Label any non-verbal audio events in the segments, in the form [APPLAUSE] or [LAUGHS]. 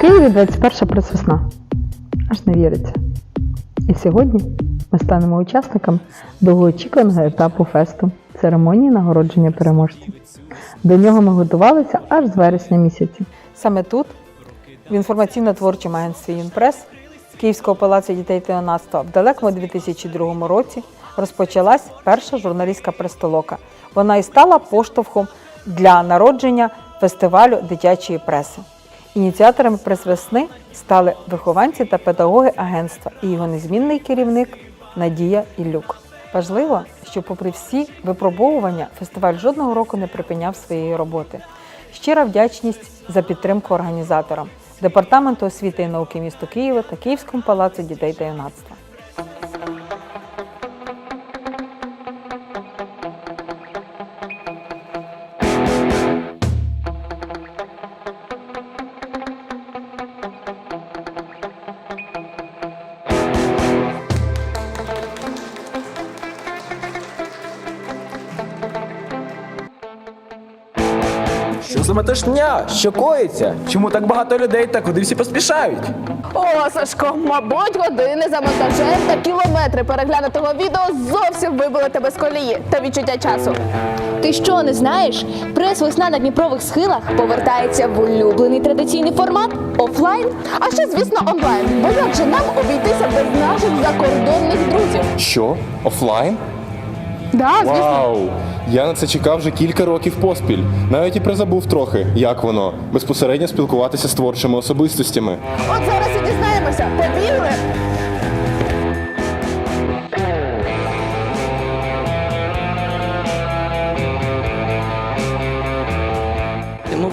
Києві 21 пресвесна. Аж не віриться. І сьогодні ми станемо учасниками довгоочікуваного етапу фесту церемонії нагородження переможців. До нього ми готувалися аж з вересня місяці. Саме тут, в інформаційно-творчому агентстві «Юнпрес» Київського палацу дітей та в далекому 2002 році розпочалась перша журналістська престолока. Вона і стала поштовхом для народження фестивалю дитячої преси. Ініціаторами прес-весни стали вихованці та педагоги агентства і його незмінний керівник Надія Іллюк. Важливо, що, попри всі випробовування, фестиваль жодного року не припиняв своєї роботи. Щира вдячність за підтримку організаторам, департаменту освіти і науки міста Києва та Київському палацу дітей та юнацтва. За? Що коїться? Чому так багато людей та куди всі поспішають? О, Сашко, мабуть, години за монтажем та кілометри переглянутого відео зовсім вибили тебе з колії та відчуття часу. Ти що, не знаєш? Прес-весна на Дніпрових схилах повертається в улюблений традиційний формат офлайн. А ще, звісно, онлайн. Бо як же нам обійтися без наших закордонних друзів? Що? Офлайн? Да, звісно. Вау! Я на це чекав вже кілька років поспіль. Навіть і призабув трохи, як воно безпосередньо спілкуватися з творчими особистостями. От зараз і дізнаємося. Побігли!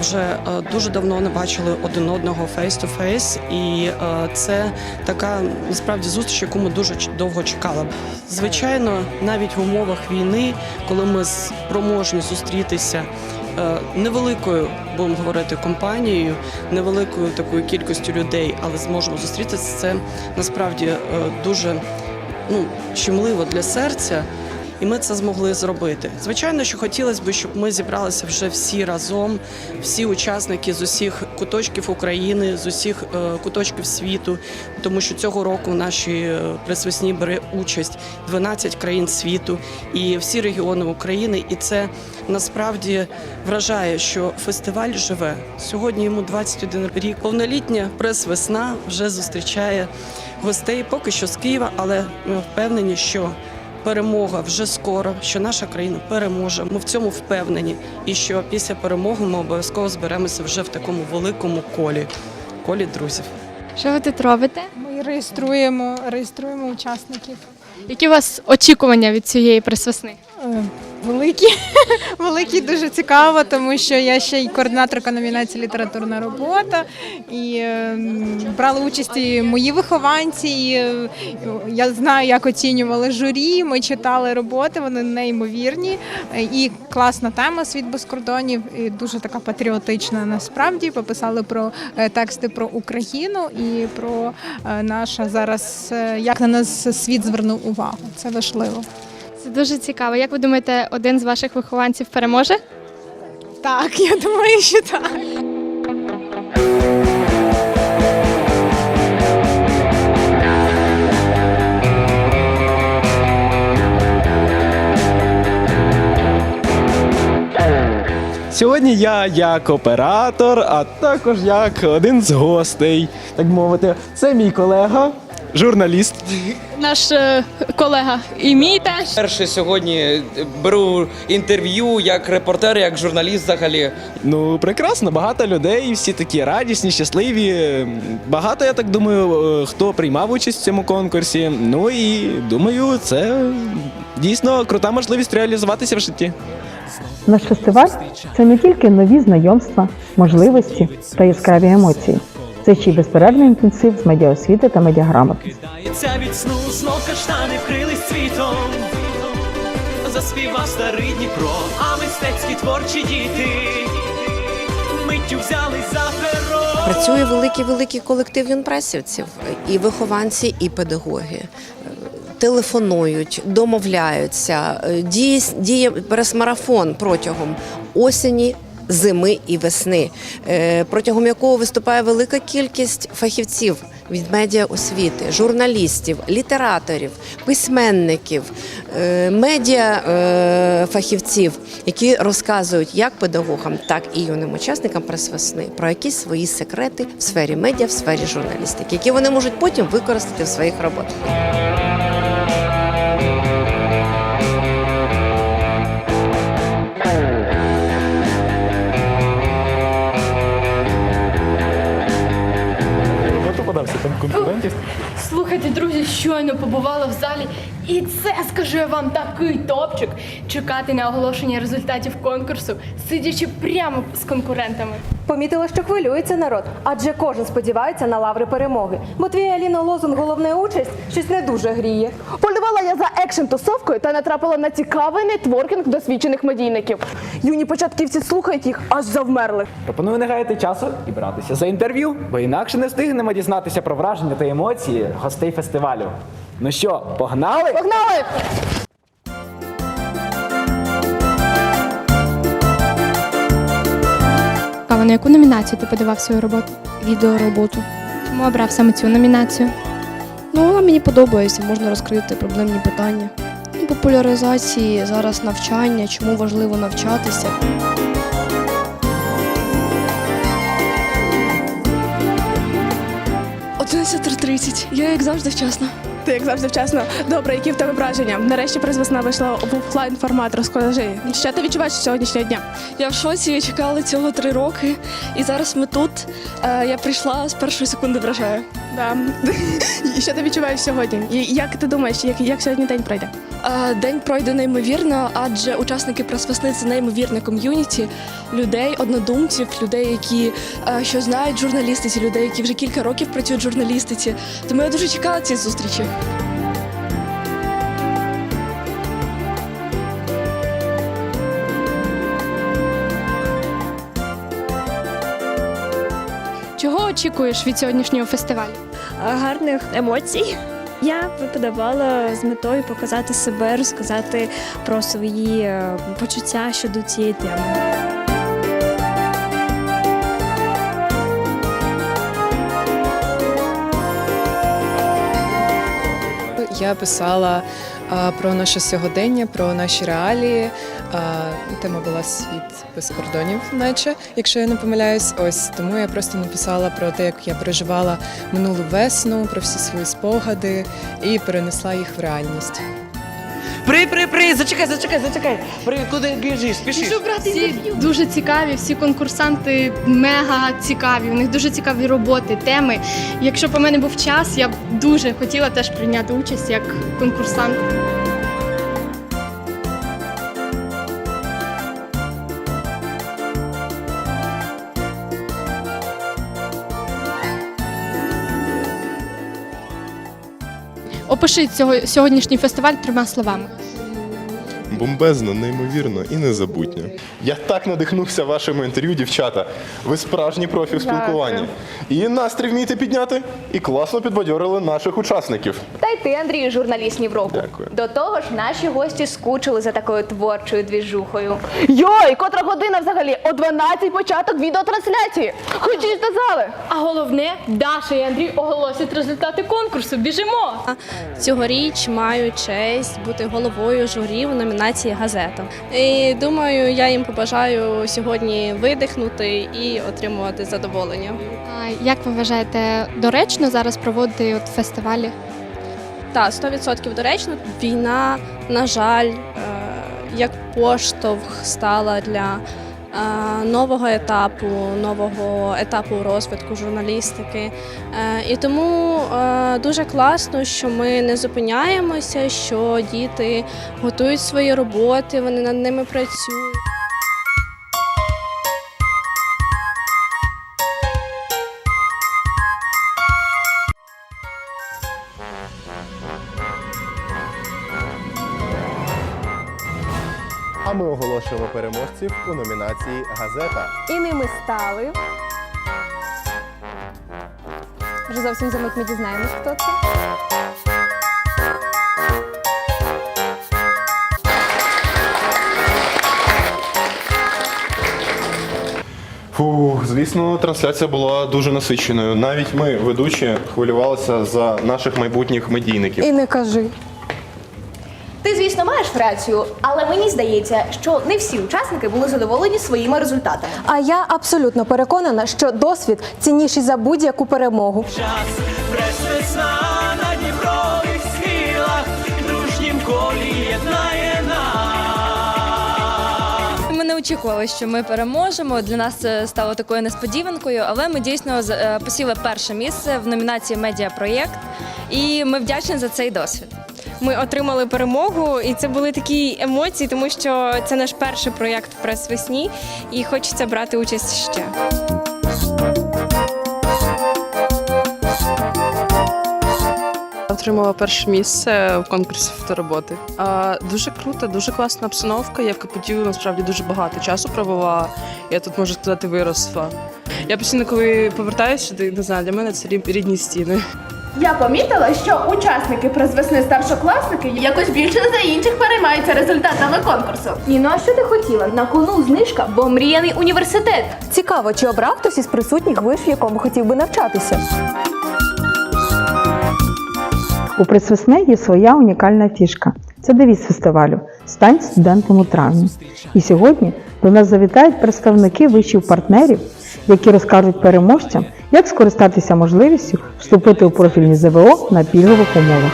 Вже е, дуже давно не бачили один одного face-to-face, і е, це така насправді зустріч, яку ми дуже довго чекали. Звичайно, навіть в умовах війни, коли ми спроможні зустрітися. е, Невеликою, будемо говорити, компанією, невеликою такою кількістю людей, але зможемо зустрітися. Це насправді дуже ну, щемливо для серця, і ми це змогли зробити. Звичайно, що хотілося б, щоб ми зібралися вже всі разом, всі учасники з усіх куточків України, з усіх е, куточків світу, тому що цього року в нашій е, пресвесні бере участь 12 країн світу і всі регіони України. І це насправді вражає, що фестиваль живе. Сьогодні йому 21 рік. Повнолітня прес-весна вже зустрічає гостей поки що з Києва, але ми впевнені, що перемога вже скоро, що наша країна переможе. Ми в цьому впевнені, і що після перемоги ми обов'язково зберемося вже в такому великому колі, колі друзів. Що ви тут робите? Ми реєструємо, реєструємо учасників. Які у вас очікування від цієї пресвесни? Великі, [LAUGHS] великі, дуже цікаво, тому що я ще й координаторка номінації літературна робота, і е, брали участь і мої вихованці. І, е, я знаю, як оцінювали журі. Ми читали роботи, вони неймовірні. І класна тема світ без кордонів, і дуже така патріотична. Насправді пописали про е, тексти про Україну і про е, наша зараз, як на нас світ звернув увагу. Це важливо. Це дуже цікаво. Як ви думаєте, один з ваших вихованців переможе? Так, я думаю, що так. Сьогодні я як оператор, а також як один з гостей, так мовити. Це мій колега, журналіст. Наш е, колега і мій теж. Перше сьогодні беру інтерв'ю як репортер, як журналіст взагалі. Ну, прекрасно, багато людей, всі такі радісні, щасливі. Багато, я так думаю, е, хто приймав участь в цьому конкурсі. Ну і думаю, це дійсно крута можливість реалізуватися в житті. Наш фестиваль це не тільки нові знайомства, можливості та яскраві емоції. Це ще й безперервний інтенсив з медіаосвіти та медіаграмотності. Дається від сну, знов каштани вкрились цвітом. Заспівав старий Дніпро, а мистецькі творчі діти миттю взялись за перо. Працює великий великий колектив юнпресівців, і вихованці, і педагоги. Телефонують, домовляються, діє, діє прес-марафон протягом осені зими і весни, е, протягом якого виступає велика кількість фахівців від медіаосвіти, журналістів, літераторів, письменників, е, медіа е, фахівців, які розказують як педагогам, так і юним учасникам прес-весни про якісь свої секрети в сфері медіа, в сфері журналістики, які вони можуть потім використати в своїх роботах. Слухайте, друзі, щойно побувала в залі, і це скажу я вам такий топчик чекати на оголошення результатів конкурсу, сидячи прямо з конкурентами. Помітила, що хвилюється народ, адже кожен сподівається на лаври перемоги. Бо твій Аліна лозунг головна участь щось не дуже гріє. Полювала я за екшн тусовкою та натрапила на цікавий нетворкінг досвідчених медійників. Юні початківці слухають їх, аж завмерли. Пропоную не гаяти часу і братися за інтерв'ю, бо інакше не встигнемо дізнатися про враження та емоції гостей фестивалю. Ну що, погнали? Погнали! Кава, на яку номінацію ти подавав свою роботу? Відеороботу. Чому обрав саме цю номінацію? Ну, вона мені подобається, можна розкрити проблемні питання. Ну, Популяризації, зараз навчання, чому важливо навчатися. Я як завжди вчасно. Ти як завжди вчасно. Добре, які в тебе враження? Нарешті прес-весна вийшла в офлайн формат. Розкажи, що ти відчуваєш сьогоднішнього дня? Я в шоці, чекала цього три роки, і зараз ми тут. Е, Я прийшла з першої секунди вражаю. Да. [LAUGHS] І що ти відчуваєш сьогодні? І як ти думаєш, як, як сьогодні день пройде? Е, День пройде неймовірно, адже учасники прес-весни це неймовірне ком'юніті людей, однодумців, людей, які е, що знають журналістиці, людей, які вже кілька років працюють в журналістиці. Тому я дуже чекала цієї зустрічі. Чого очікуєш від сьогоднішнього фестивалю? Гарних емоцій. Я подавала з метою показати себе, розказати про свої е, почуття щодо цієї теми. Я писала про наше сьогодення, про наші реалії. А, тема була світ без кордонів, наче, якщо я не помиляюсь. Ось тому я просто написала про те, як я переживала минулу весну, про всі свої спогади і перенесла їх в реальність. При, при, при, зачекай, зачекай, зачекай. При, куди біжиш? Спішиш. Всі дуже цікаві, всі конкурсанти мега цікаві. У них дуже цікаві роботи, теми. Якщо б у мене був час, я б дуже хотіла теж прийняти участь як конкурсант. Опиши цього сьогоднішній фестиваль трьома словами. Бомбезно, неймовірно і незабутньо. Я так надихнувся вашими інтерв'ю, дівчата. Ви справжні профі в спілкуванні. І настрій вмієте підняти, і класно підбадьорили наших учасників. Та й ти, Андрію, журналіст Нівроку. Дякую. До того ж, наші гості скучили за такою творчою двіжухою. Йой, котра година взагалі? О 12 початок відеотрансляції. Ходіть до зали. А головне, Даша і Андрій оголосять результати конкурсу. Біжимо! Цьогоріч маю честь бути головою журі у номінації газета. І думаю, я їм побажаю сьогодні видихнути і отримувати задоволення. А як ви вважаєте, доречно зараз проводити от фестивалі? Так, 100% доречно. Війна, на жаль, е, як поштовх стала для нового етапу, нового етапу розвитку журналістики. Е, І тому е, дуже класно, що ми не зупиняємося, що діти готують свої роботи, вони над ними працюють. Оголошуємо переможців у номінації Газета. І ними стали. Вже зовсім за мить ми дізнаємось, хто це. Фу, звісно, трансляція була дуже насиченою. Навіть ми, ведучі, хвилювалися за наших майбутніх медійників. І не кажи. Маєш рацію, але мені здається, що не всі учасники були задоволені своїми результатами. А я абсолютно переконана, що досвід цінніший за будь-яку перемогу. час пресвесна на Дніпрових схилах, дружнім колі єднає нас. Ми не очікували, що ми переможемо. Для нас це стало такою несподіванкою, але ми дійсно з- е, посіли перше місце в номінації Медіапроєкт, і ми вдячні за цей досвід. Ми отримали перемогу, і це були такі емоції, тому що це наш перший проєкт прес-весні, і хочеться брати участь ще. Отримала перше місце в конкурсі фотороботи. А, дуже круто, дуже класна обстановка. Я в Капотію насправді дуже багато часу провела. Я тут можу сказати, виросла. Я постійно, коли повертаюся сюди, не знаю, для мене це рідні стіни. Я помітила, що учасники призвесни старшокласники якось більше за інших переймаються результатами конкурсу. Ні, ну а що ти хотіла? На кону знижка, бо мріяний університет. Цікаво, чи обрав хтось із присутніх виш, в якому хотів би навчатися? У присвисне є своя унікальна фішка. Це девіз фестивалю Стань студентом у травні. І сьогодні до нас завітають представники вишів партнерів, які розкажуть переможцям, як скористатися можливістю вступити у профільні ЗВО на пільгових умовах.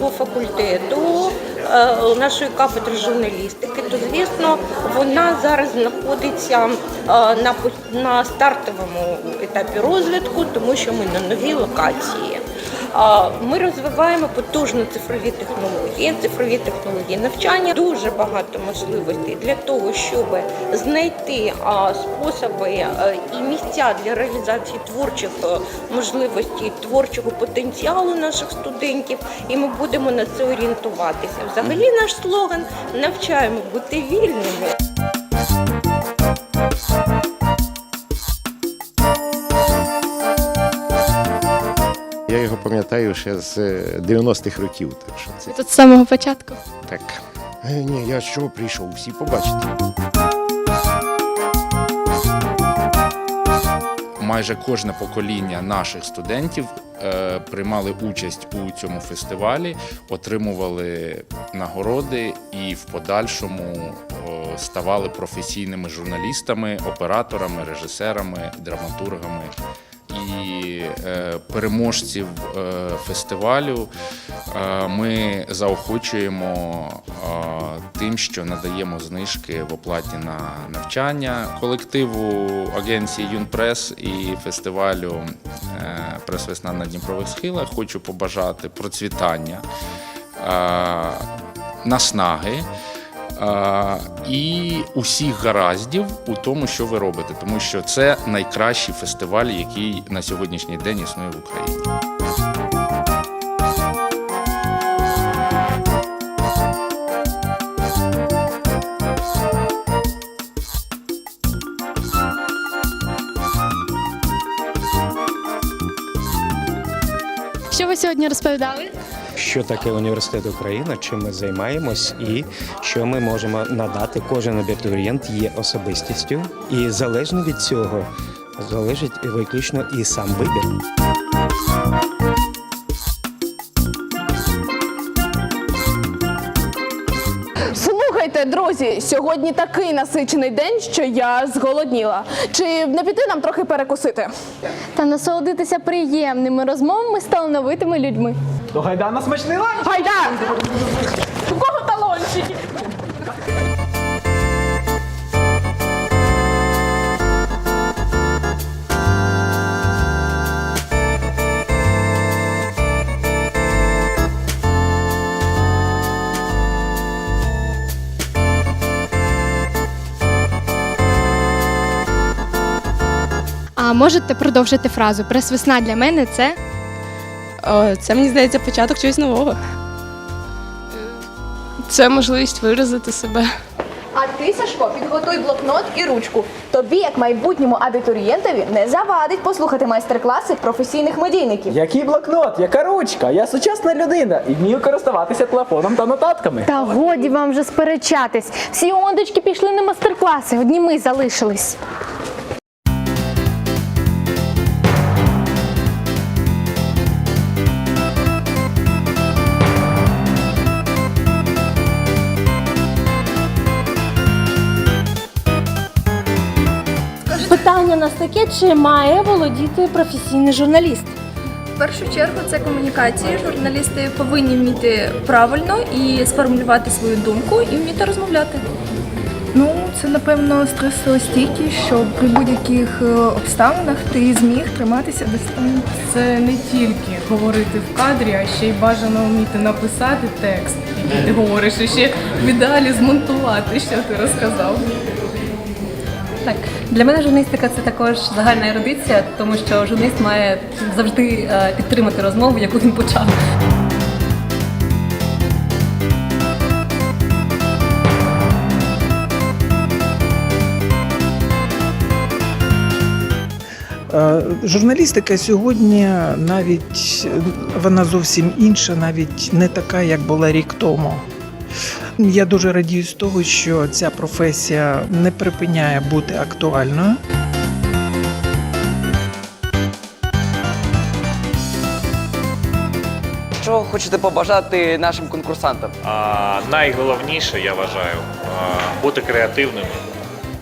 по факультету е, нашої кафедри журналістики, то звісно вона зараз знаходиться е, на на стартовому етапі розвитку, тому що ми на новій локації. Ми розвиваємо потужно цифрові технології, цифрові технології навчання. Дуже багато можливостей для того, щоб знайти способи е, і місця для реалізації творчих е, можливостей, творчого потенціалу наших студентів, і ми будемо на це орієнтуватися. Взагалі, наш слоган навчаємо бути вільними. Пам'ятаю ще з е, 90-х років. Так що це Тут з самого початку. так. Е, Ні, я чого прийшов, всі побачите. майже кожне покоління наших студентів е, приймали участь у цьому фестивалі, отримували нагороди і в подальшому о, ставали професійними журналістами, операторами, режисерами, драматургами. І е, переможців е, фестивалю е, ми заохочуємо тим, що надаємо знижки в оплаті на навчання колективу агенції Юнпрес і фестивалю Прес-весна на Дніпрових схилах. Хочу побажати процвітання, наснаги. І усіх гараздів у тому, що ви робите, тому що це найкращий фестиваль, який на сьогоднішній день існує в Україні. Що ви сьогодні розповідали? Що таке університет Україна, чим ми займаємось, і що ми можемо надати. Кожен абітурієнт є особистістю, і залежно від цього залежить виключно і сам вибір. Слухайте, друзі, сьогодні такий насичений день, що я зголодніла. Чи не піти нам трохи перекусити? Та насолодитися приємними розмовами з талановитими людьми. То гайда на смачний ланч! Гайда! У кого талончики? А можете продовжити фразу Прес-весна для мене це Це мені здається початок чогось нового. Це можливість виразити себе. А ти, Сашко, підготуй блокнот і ручку. Тобі, як майбутньому абітурієнтові, не завадить послухати майстер-класи професійних медійників. Який блокнот, яка ручка? Я сучасна людина і вмію користуватися телефоном та нотатками. Та годі вам вже сперечатись. Всі ондочки пішли на мастер-класи, одні ми залишились. Нас таке, чи має володіти професійний журналіст? В першу чергу це комунікації. Журналісти повинні вміти правильно і сформулювати свою думку і вміти розмовляти. Ну, це напевно стресостійкість, щоб при будь-яких е, обставинах ти зміг триматися дистанції. Це не тільки говорити в кадрі, а ще й бажано вміти написати текст, який ти говориш, і ще в ідеалі змонтувати, що ти розказав. Так, для мене журналістика це також загальна ерудиція, тому що журналіст має завжди е, підтримати розмову, яку він почав. Е, Журналістика сьогодні навіть вона зовсім інша, навіть не така, як була рік тому. Я дуже радію з того, що ця професія не припиняє бути актуальною. Що хочете побажати нашим конкурсантам? А, найголовніше, я вважаю, а, бути креативними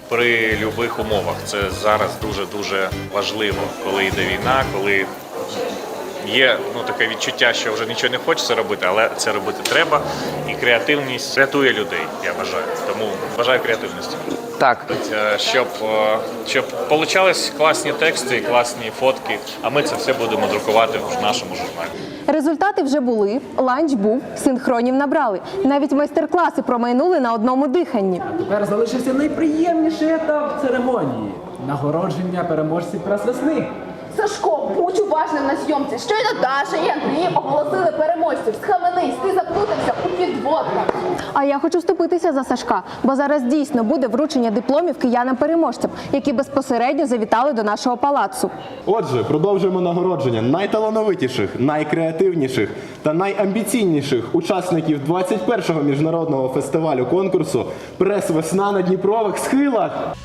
при будь-яких умовах. Це зараз дуже-дуже важливо, коли йде війна, коли є ну, таке відчуття, що вже нічого не хочеться робити, але це робити треба. І креативність рятує людей, я вважаю. Тому бажаю креативності. Так. Е, Щоб, е, щоб получались класні тексти, класні фотки, а ми це все будемо друкувати в нашому журналі. Результати вже були, ланч був, синхронів набрали. Навіть майстер-класи промайнули на одному диханні. Тепер залишився найприємніший етап церемонії нагородження переможців прес-весни. Сашко, будь уважним на зйомці. Щойно Даша і Андрій оголосили переможців. Схаменись, ти заплутався у підводах. А я хочу вступитися за Сашка, бо зараз дійсно буде вручення дипломів киянам-переможцям, які безпосередньо завітали до нашого палацу. Отже, продовжуємо нагородження найталановитіших, найкреативніших та найамбіційніших учасників 21-го міжнародного фестивалю конкурсу Прес-весна на Дніпрових схилах.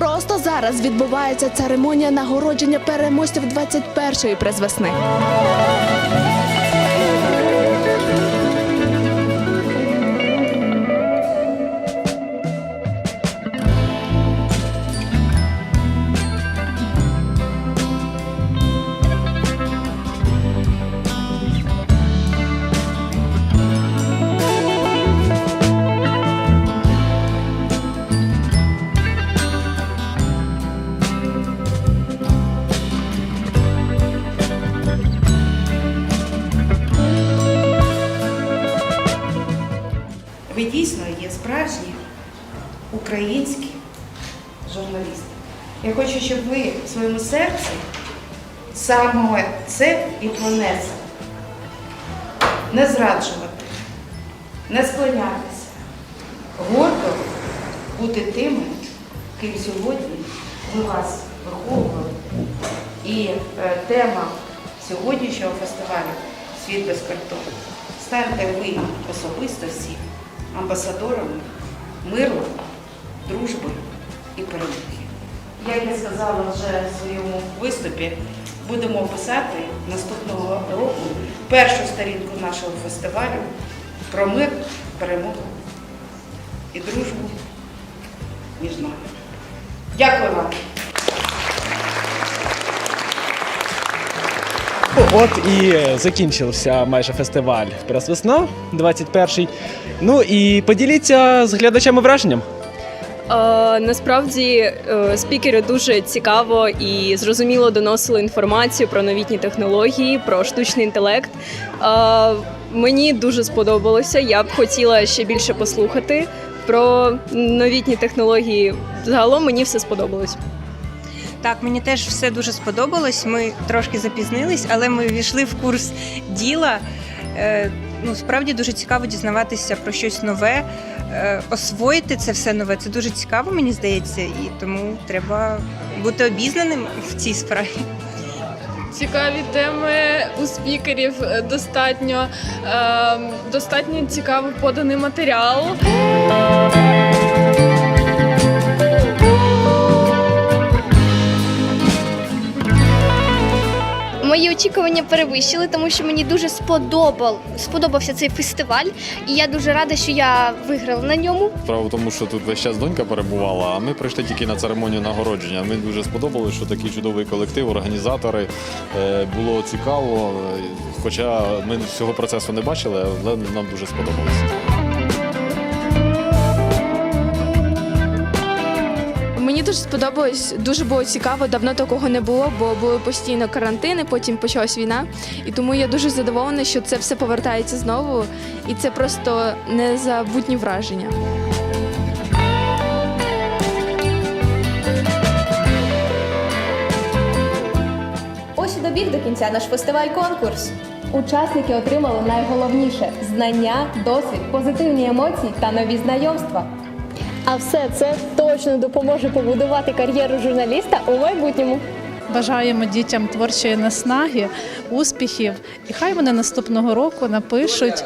Просто зараз відбувається церемонія нагородження переможців 21-ї прес-весни. Серці саме це і понесли. Не зраджувати, не склонятися, гордо бути тими, ким сьогодні ми вас виховували. І е, тема сьогоднішнього фестивалю Світ без кордону. Станьте ви особисто всі амбасадорами миру, дружби і перемоги. Як я сказала вже в своєму виступі, будемо писати наступного року першу сторінку нашого фестивалю про мир, перемогу і дружбу між нами. Дякую вам. От і закінчився майже фестиваль Прес-весна 21-й. Ну і поділіться з глядачами враженням. Е, насправді е, спікери дуже цікаво і зрозуміло доносили інформацію про новітні технології, про штучний інтелект. Е, мені дуже сподобалося. Я б хотіла ще більше послухати про новітні технології. Загалом мені все сподобалось. Так, мені теж все дуже сподобалось. Ми трошки запізнились, але ми ввійшли в курс діла. Ну, справді дуже цікаво дізнаватися про щось нове, освоїти це все нове. Це дуже цікаво, мені здається, і тому треба бути обізнаним в цій справі. Цікаві теми у спікерів е, достатньо, е, достатньо цікаво поданий матеріал. Мої очікування перевищили, тому що мені дуже сподобав, сподобався цей фестиваль, і я дуже рада, що я виграла на ньому. Справа в тому, що тут весь час донька перебувала, а ми прийшли тільки на церемонію нагородження. Мені дуже сподобалось, що такий чудовий колектив, організатори. Е, Було цікаво, е, хоча ми всього процесу не бачили, але нам дуже сподобалось. Дуже сподобалось, дуже було цікаво, давно такого не було, бо були постійно карантини, потім почалась війна. І тому я дуже задоволена, що це все повертається знову, і це просто незабутні враження. Ось і добіг до кінця наш фестиваль-конкурс. Учасники отримали найголовніше знання, досвід, позитивні емоції та нові знайомства. А все це точно допоможе побудувати кар'єру журналіста у майбутньому. Бажаємо дітям творчої наснаги, успіхів, і хай вони наступного року напишуть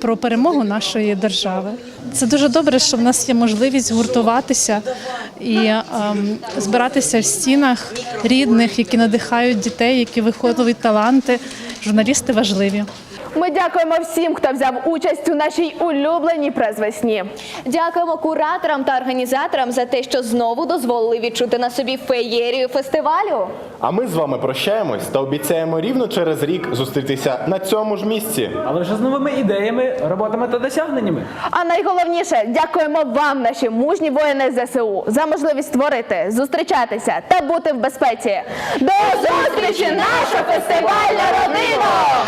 про перемогу нашої держави. Це дуже добре, що в нас є можливість гуртуватися і ем, збиратися в стінах рідних, які надихають дітей, які виховують таланти. Журналісти важливі. Ми дякуємо всім, хто взяв участь у нашій улюбленій презвесні. Дякуємо кураторам та організаторам за те, що знову дозволили відчути на собі феєрію фестивалю. А ми з вами прощаємось та обіцяємо рівно через рік зустрітися на цьому ж місці. Але вже з новими ідеями, роботами та досягненнями. А найголовніше, дякуємо вам, наші мужні воїни ЗСУ, за можливість створити, зустрічатися та бути в безпеці. До зустрічі, наша фестивальна родина!